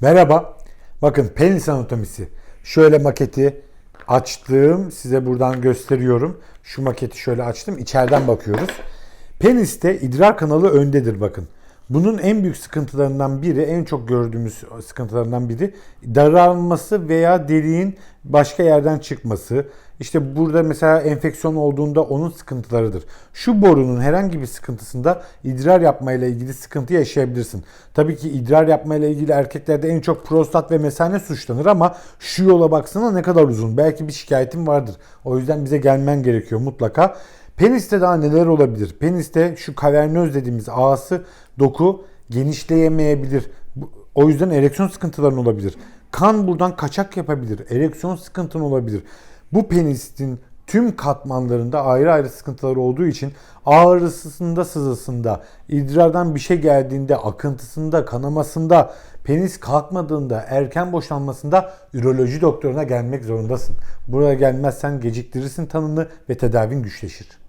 Merhaba. Bakın penis anatomisi. Şöyle maketi açtım. Size buradan gösteriyorum. Şu maketi şöyle açtım. İçeriden bakıyoruz. Peniste idrar kanalı öndedir bakın. Bunun en büyük sıkıntılarından biri, en çok gördüğümüz sıkıntılarından biri daralması veya deliğin başka yerden çıkması. İşte burada mesela enfeksiyon olduğunda onun sıkıntılarıdır. Şu borunun herhangi bir sıkıntısında idrar yapmayla ilgili sıkıntı yaşayabilirsin. Tabii ki idrar yapmayla ilgili erkeklerde en çok prostat ve mesane suçlanır ama şu yola baksana ne kadar uzun. Belki bir şikayetin vardır. O yüzden bize gelmen gerekiyor mutlaka. Peniste daha neler olabilir? Peniste şu kavernöz dediğimiz ağası doku genişleyemeyebilir. O yüzden ereksiyon sıkıntıların olabilir. Kan buradan kaçak yapabilir. Ereksiyon sıkıntın olabilir. Bu penistin tüm katmanlarında ayrı ayrı sıkıntıları olduğu için ağrısında, sızısında, idrardan bir şey geldiğinde, akıntısında, kanamasında, penis kalkmadığında, erken boşanmasında üroloji doktoruna gelmek zorundasın. Buraya gelmezsen geciktirirsin tanını ve tedavin güçleşir.